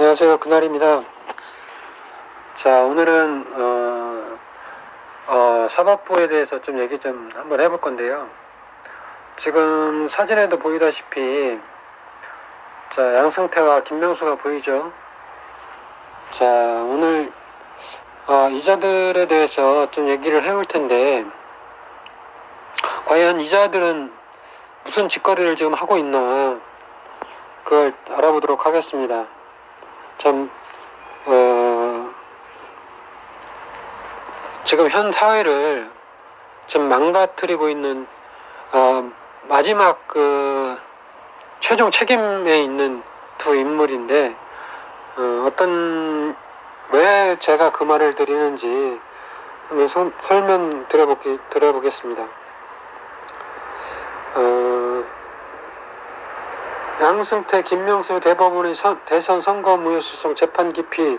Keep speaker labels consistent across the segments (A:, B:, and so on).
A: 안녕하세요. 그날입니다. 자, 오늘은, 어, 어, 사법부에 대해서 좀 얘기 좀 한번 해볼 건데요. 지금 사진에도 보이다시피, 자, 양승태와 김명수가 보이죠? 자, 오늘, 어, 이자들에 대해서 좀 얘기를 해볼 텐데, 과연 이자들은 무슨 짓거리를 지금 하고 있나, 그걸 알아보도록 하겠습니다. 참, 어, 지금 현 사회를 좀 망가뜨리고 있는, 어, 마지막 그, 최종 책임에 있는 두 인물인데, 어, 어떤, 왜 제가 그 말을 드리는지 한번 소- 설명 드려보기, 드려보겠습니다. 어, 양승태, 김명수 대법원의 선- 대선 선거 무효수송 재판 기피,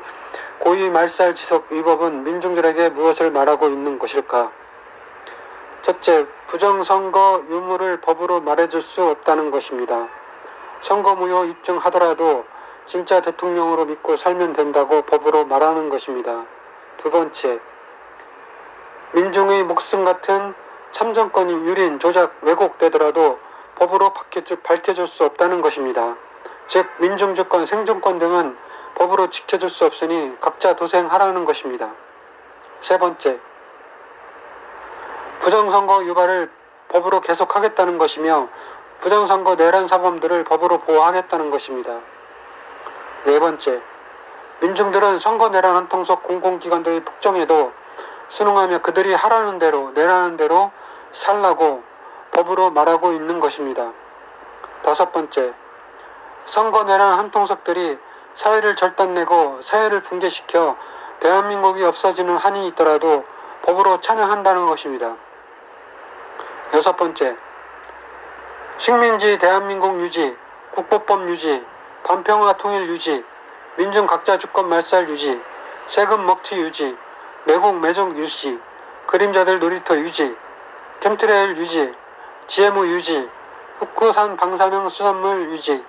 A: 고의 말살 지속 위법은 민중들에게 무엇을 말하고 있는 것일까? 첫째, 부정선거 유무를 법으로 말해줄 수 없다는 것입니다. 선거 무효 입증하더라도 진짜 대통령으로 믿고 살면 된다고 법으로 말하는 것입니다. 두 번째, 민중의 목숨 같은 참정권이 유린, 조작, 왜곡되더라도 법으로 밝혀줄, 밝혀줄 수 없다는 것입니다. 즉 민중주권, 생존권 등은 법으로 지켜줄 수 없으니 각자 도생하라는 것입니다. 세 번째, 부정선거 유발을 법으로 계속하겠다는 것이며 부정선거 내란 사범들을 법으로 보호하겠다는 것입니다. 네 번째, 민중들은 선거 내란 한통속 공공기관들의 폭정에도 순응하며 그들이 하라는 대로 내라는 대로 살라고 법으로 말하고 있는 것입니다. 다섯 번째, 선거 내란 한통속들이 사회를 절단내고 사회를 붕괴시켜 대한민국이 없어지는 한이 있더라도 법으로 찬양한다는 것입니다. 여섯 번째, 식민지 대한민국 유지, 국보법 유지, 반평화 통일 유지, 민중 각자 주권 말살 유지, 세금 먹튀 유지, 매국 매적 유지, 그림자들 놀이터 유지, 캠트레일 유지, GMO 유지, 후쿠산 방사능 수산물 유지,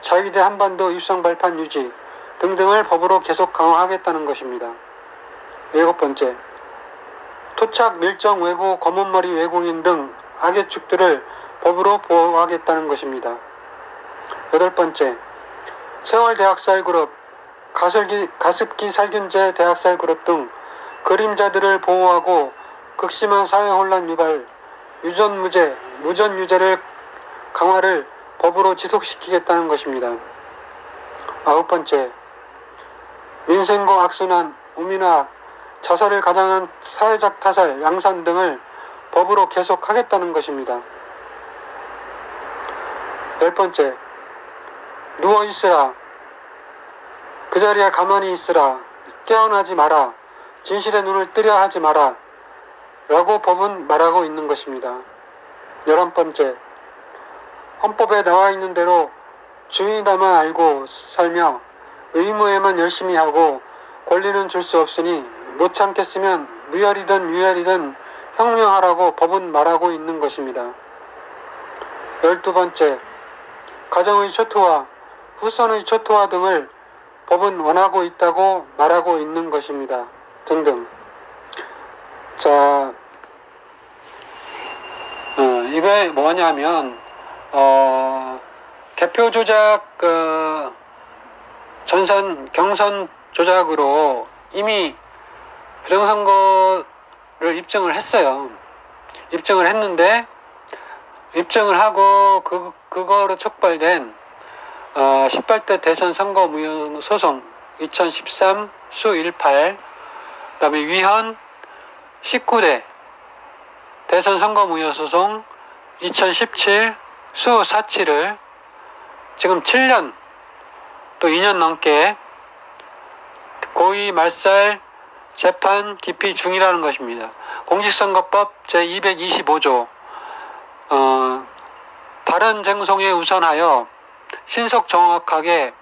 A: 자위대 한반도 입성 발판 유지 등등을 법으로 계속 강화하겠다는 것입니다. 일곱 번째, 토착 밀정 외국 검은머리 외국인 등 악의 축들을 법으로 보호하겠다는 것입니다. 여덟 번째, 세월 대학살 그룹, 가설기, 가습기 살균제 대학살 그룹 등 그림자들을 보호하고 극심한 사회 혼란 유발, 유전 무죄, 무전 유죄를 강화를 법으로 지속시키겠다는 것입니다. 아홉 번째, 민생고 악순환, 우민화, 자살을 가장한 사회적 타살, 양산 등을 법으로 계속하겠다는 것입니다. 열 번째, 누워 있으라. 그 자리에 가만히 있으라. 깨어나지 마라. 진실의 눈을 뜨려 하지 마라. 라고 법은 말하고 있는 것입니다. 열한 번째, 헌법에 나와 있는 대로 주의다만 알고 살며 의무에만 열심히 하고 권리는 줄 수 없으니 못 참겠으면 무혈이든 유혈이든 혁명하라고 법은 말하고 있는 것입니다. 열두 번째, 가정의 초토화, 후손의 초토화 등을 법은 원하고 있다고 말하고 있는 것입니다. 등등. 자, 어, 이게 뭐냐면, 어, 개표 조작, 그, 전선, 경선 조작으로 이미 부정선거를 입증을 했어요. 입증을 했는데, 입증을 하고, 그, 그거로 촉발된, 어, 18대 대선 선거 무효 소송 2013 수 18, 그 다음에 위헌 19대 대선 선거 무효 소송 2017수 47을 지금 7년 또 2년 넘게 고의 말살 재판 기피 중이라는 것입니다. 공직선거법 제225조 어, 다른 쟁송에 우선하여 신속 정확하게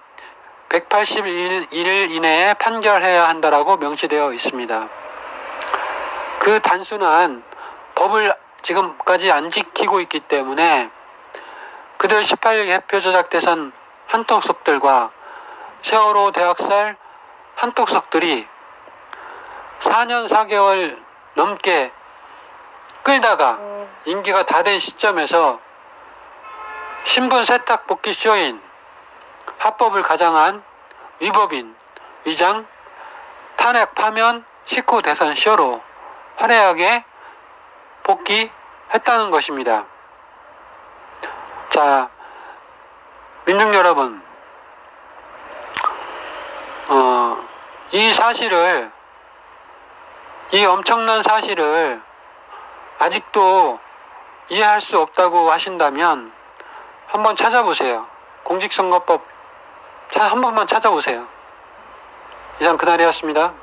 A: 180일 이내에 판결해야 한다라고 명시되어 있습니다. 그 단순한 법을 지금까지 안 지키고 있기 때문에 그들 18일 개표 조작 대선 한통속들과 세월호 대학살 한턱석들이 4년 4개월 넘게 끌다가 임기가 다 된 시점에서 신분 세탁 복귀 쇼인 합법을 가장한 위법인 위장 탄핵 파면 19 대선 쇼로 화려하게 복귀했다는 것입니다. 자, 민중 여러분, 어, 이 사실을, 이 엄청난 사실을 아직도 이해할 수 없다고 하신다면 한번 찾아보세요. 공직선거법 차- 한 번만 찾아보세요. 이상 그날이었습니다.